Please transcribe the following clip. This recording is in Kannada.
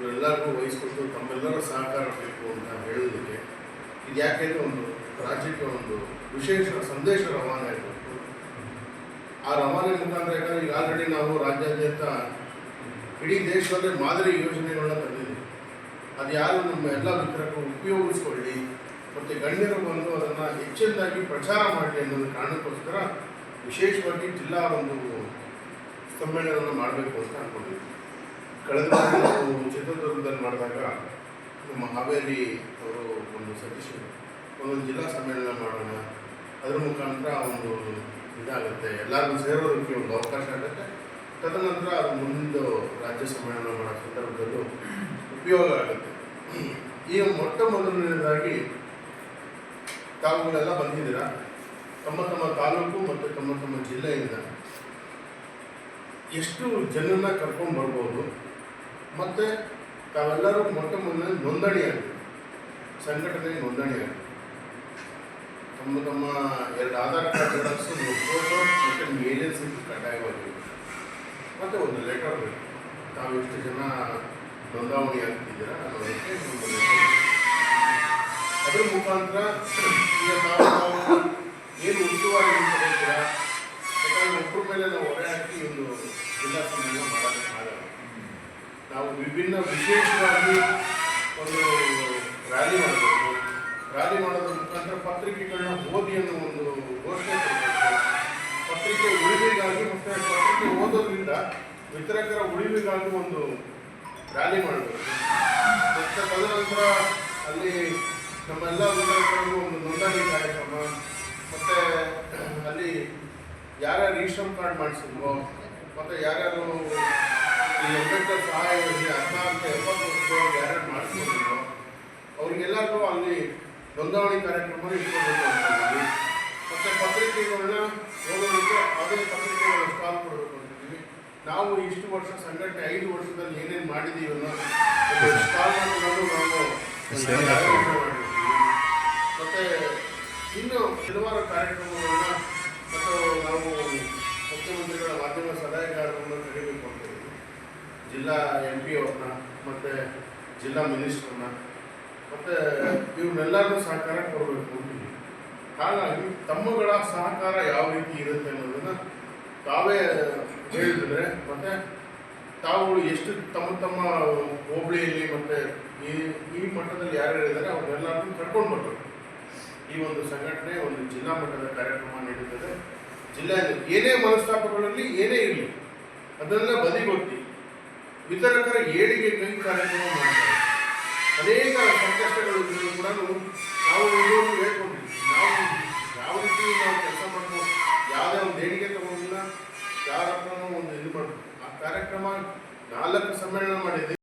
ಇವರೆಲ್ಲರಿಗೂ ವಹಿಸ್ಕೊಟ್ಟು ತಮ್ಮೆಲ್ಲರ ಸಹಕಾರ ಬೇಕು ಅಂತ ಹೇಳೋದಕ್ಕೆ ಇದು ಯಾಕೆಂದರೆ ಒಂದು ರಾಜ್ಯಕ್ಕೆ ಒಂದು ವಿಶೇಷ ಸಂದೇಶ ರವಾನೆ ಆಗಬೇಕು. ಆ ರವಾನೆ ಮುಖಾಂತರ ಯಾಕಂದರೆ ಈಗ ಆಲ್ರೆಡಿ ನಾವು ರಾಜ್ಯಾದ್ಯಂತ ಇಡೀ ದೇಶದಲ್ಲೇ ಮಾದರಿ ಯೋಜನೆಗಳನ್ನ ತಂದಿದ್ದೀವಿ. ಅದು ಯಾರು ನಮ್ಮ ಎಲ್ಲ ಮಿತ್ರಕ್ಕೂ ಉಪಯೋಗಿಸ್ಕೊಳ್ಳಿ, ಮತ್ತು ಗಣ್ಯರು ಬಂದು ಅದನ್ನು ಹೆಚ್ಚಿನದಾಗಿ ಪ್ರಚಾರ ಮಾಡಲಿ ಅನ್ನೋದು ಕಾರಣಕ್ಕೋಸ್ಕರ ವಿಶೇಷವಾಗಿ ಜಿಲ್ಲಾ ಒಂದು ಸಮ್ಮೇಳನವನ್ನು ಮಾಡಬೇಕು ಅಂತ ಅಂದ್ಕೊಂಡಿದ್ವಿ ಕಳೆದ ನಾವು ಚಿತ್ರದುರ್ಗದಲ್ಲಿ ಮಾಡಿದಾಗ ನಮ್ಮ ಹಾವೇರಿ ಅವರು ಒಂದು ಸದಸ್ಯರು ಒಂದೊಂದು ಜಿಲ್ಲಾ ಸಮ್ಮೇಳನ ಮಾಡೋಣ, ಅದರ ಮುಖಾಂತರ ಒಂದು ಇದಾಗುತ್ತೆ ಎಲ್ಲರೂ ಸೇರೋದಕ್ಕೆ ಒಂದು ಅವಕಾಶ ಆಗುತ್ತೆ. ತದನಂತರ ಅದು ಮುಂದೆ ರಾಜ್ಯ ಸಮ್ಮೇಳನ ಮಾಡೋ ಸಂದರ್ಭದಲ್ಲೂ ಉಪಯೋಗ ಆಗುತ್ತೆ. ಈ ಮೊಟ್ಟ ಮೊದಲನೇದಾಗಿ ತಾವುಗಳೆಲ್ಲ ಬಂದಿದ್ದೀರಾ? ತಮ್ಮ ತಮ್ಮ ತಾಲೂಕು ಮತ್ತು ತಮ್ಮ ತಮ್ಮ ಜಿಲ್ಲೆಯಿಂದ ಎಷ್ಟು ಜನನ ಕರ್ಕೊಂಡು ಬರ್ಬೋದು. ಮತ್ತು ತಾವೆಲ್ಲರೂ ಮೊಟ್ಟ ಮೊದಲ ನೋಂದಣಿ ಸಂಘಟನೆ ಆಗಬೇಕು ತಮ್ಮ ತಮ್ಮ ಎರಡು ಆಧಾರ್ ಕಾರ್ಡ್ ಜೆರಾಕ್ಸು ಫೋಟೋ ಮತ್ತು ನಿಮ್ಮ ಏಜೆನ್ಸಿ ಕಡ್ಡಾಯವಾಗಿ ಮತ್ತು ಒಂದು ಲೆಟರ್ ಬೇಕು. ತಾವು ಎಷ್ಟು ಜನ ನೋಂದಾವಣಿ ಆಗ್ತಿದ್ದೀರಾ ಅನ್ನೋದಕ್ಕೆ ಒಂದು ಲೆಟರ್ ಅದ್ರ ಮುಖಾಂತರ ಈಗ ನಾವು ನಾವು ಏನು ಉಸ್ತುವಾರಿ ತಗೋತೀರಾ ಯಾಕಂದ್ರೆ ಒಬ್ಬರ ಮೇಲೆ ನಾವು ಹೊರೆ ಹಾಕಿ ಒಂದು ಜಿಲ್ಲಾ ಸಮ್ಮೇಳನ ಆಗಲ್ಲ ನಾವು ವಿಭಿನ್ನ ವಿಶೇಷವಾಗಿ ಒಂದು ರ್ಯಾಲಿ ಮಾಡಬೇಕು. ರ್ಯಾಲಿ ಮಾಡೋದ್ರ ಮುಖಾಂತರ ಪತ್ರಿಕೆಗಳನ್ನ ಓದಿ ಅನ್ನೋ ಒಂದು ಘೋಷಣೆ ಕೊಡಬೇಕು. ಪತ್ರಿಕೆ ಉಳಿವಿಗಾಗಿ ಮತ್ತು ಪತ್ರಿಕೆ ಓದೋದ್ರಿಂದ ವಿತರಕರ ಉಳಿವಿಗಾಗಿ ಒಂದು ರ್ಯಾಲಿ ಮಾಡಬೇಕು. ಮತ್ತು ತದನಂತರ ಅಲ್ಲಿ ನಮ್ಮೆಲ್ಲ ವಿತರಕರಿಗೂ ಒಂದು ನೋಂದಣಿ ಕಾರ್ಯಕ್ರಮ, ಮತ್ತು ಅಲ್ಲಿ ಯಾರ್ಯಾರು ಈ ಶ್ರಮ್ ಕಾರ್ಡ್ ಮಾಡಿಸಿದ್ವೋ ಮತ್ತು ಯಾರ್ಯಾರು ಈ ಅಂಬೇಡ್ಕರ್ ಸಹಾಯ ಯೋಜನೆ ಹದಿನಾಲ್ಕು ಎಪ್ಪತ್ತು ಯಾರ್ಯಾರು ಮಾಡಿಸ್ಕೊಂಡಿದ್ರು ಅವ್ರಿಗೆಲ್ಲರೂ ಅಲ್ಲಿ ನೋಂದಣಿ ಕಾರ್ಯಕ್ರಮ ಇಟ್ಕೊಳ್ಬೇಕು ಅಂತಿದ್ದೀವಿ ಮತ್ತು ಪತ್ರಿಕೆಗಳನ್ನ ಓದೋದಕ್ಕೆ ಅದೇ ಪತ್ರಿಕೆಗಳ ಸ್ಟಾಲ್ ಕೊಡಬೇಕು ಅಂತಿದ್ದೀವಿ ನಾವು ಇಷ್ಟು ವರ್ಷ ಸಂಘಟನೆ ಐದು ವರ್ಷದಲ್ಲಿ ಏನೇನು ಮಾಡಿದ್ದೀವಿ ಅನ್ನೋ ಸ್ಟಾಲ್ ನಾವು ನಾವು ಮತ್ತು ಇನ್ನು ಕೆಲವಾರು ಕಾರ್ಯಕ್ರಮಗಳನ್ನ ಸಲಹೆಗಾರರನ್ನು ಕರಿಬೇಕು ಜಿಲ್ಲಾ ಎಂ ಪಿ ಅವ್ರನ್ನ, ಮತ್ತು ಜಿಲ್ಲಾ ಮಿನಿಸ್ಟ್ರನ್ನ ಮತ್ತು ಇವ್ರನ್ನೆಲ್ಲರನ್ನೂ ಸಹಕಾರ ಕೊಡಬೇಕು ಅಂತೀವಿ ಹಾಗಾಗಿ ತಮ್ಮಗಳ ಸಹಕಾರ ಯಾವ ರೀತಿ ಇರುತ್ತೆ ಅನ್ನೋದನ್ನು ತಾವೇ ಹೇಳಿದ್ರೆ, ಮತ್ತು ತಾವು ಎಷ್ಟು ತಮ್ಮ ತಮ್ಮ ಹೋಬಳಿಯಲ್ಲಿ ಮತ್ತು ಈ ಈ ಮಟ್ಟದಲ್ಲಿ ಯಾರು ಇದ್ದಾರೆ ಅವ್ರನ್ನೆಲ್ಲರನ್ನೂ ಕರ್ಕೊಂಡು ಬರಬೇಕು ಈ ಒಂದು ಸಂಘಟನೆ ಒಂದು ಜಿಲ್ಲಾ ಮಟ್ಟದ ಕಾರ್ಯಕ್ರಮ ನಡೀತದೆ ಜಿಲ್ಲಾ ಏನೇ ಮನಸ್ತಾಪಗಳಲ್ಲಿ ಏನೇ ಇರಲಿ ಅದನ್ನ ಬದಿಗೊತ್ತಿ, ವಿತರಕರ ಏಳಿಗೆ ಕೈ ಕಾರ್ಯಕ್ರಮ ಮಾಡ್ತಾರೆ. ಅನೇಕ ಸಂಕಷ್ಟಗಳು ಕೂಡ ನಾವು ಹೇಳ್ಕೊಂಡಿದ್ವಿ ನಾವು ಯಾವ ರೀತಿ ನಾವು ಕೆಲಸ ಮಾಡ್ಬೋದು ಯಾವುದೇ ಒಂದು ದೇಣಿಗೆ ತಗೊಂಡಿಲ್ಲ ಯಾರ ಹತ್ರನೂ ಒಂದು ಇದು ಮಾಡಬೇಕು ಆ ಕಾರ್ಯಕ್ರಮ ನಾಲ್ಕು ಸಮ್ಮೇಳನ ಮಾಡಿದ್ವಿ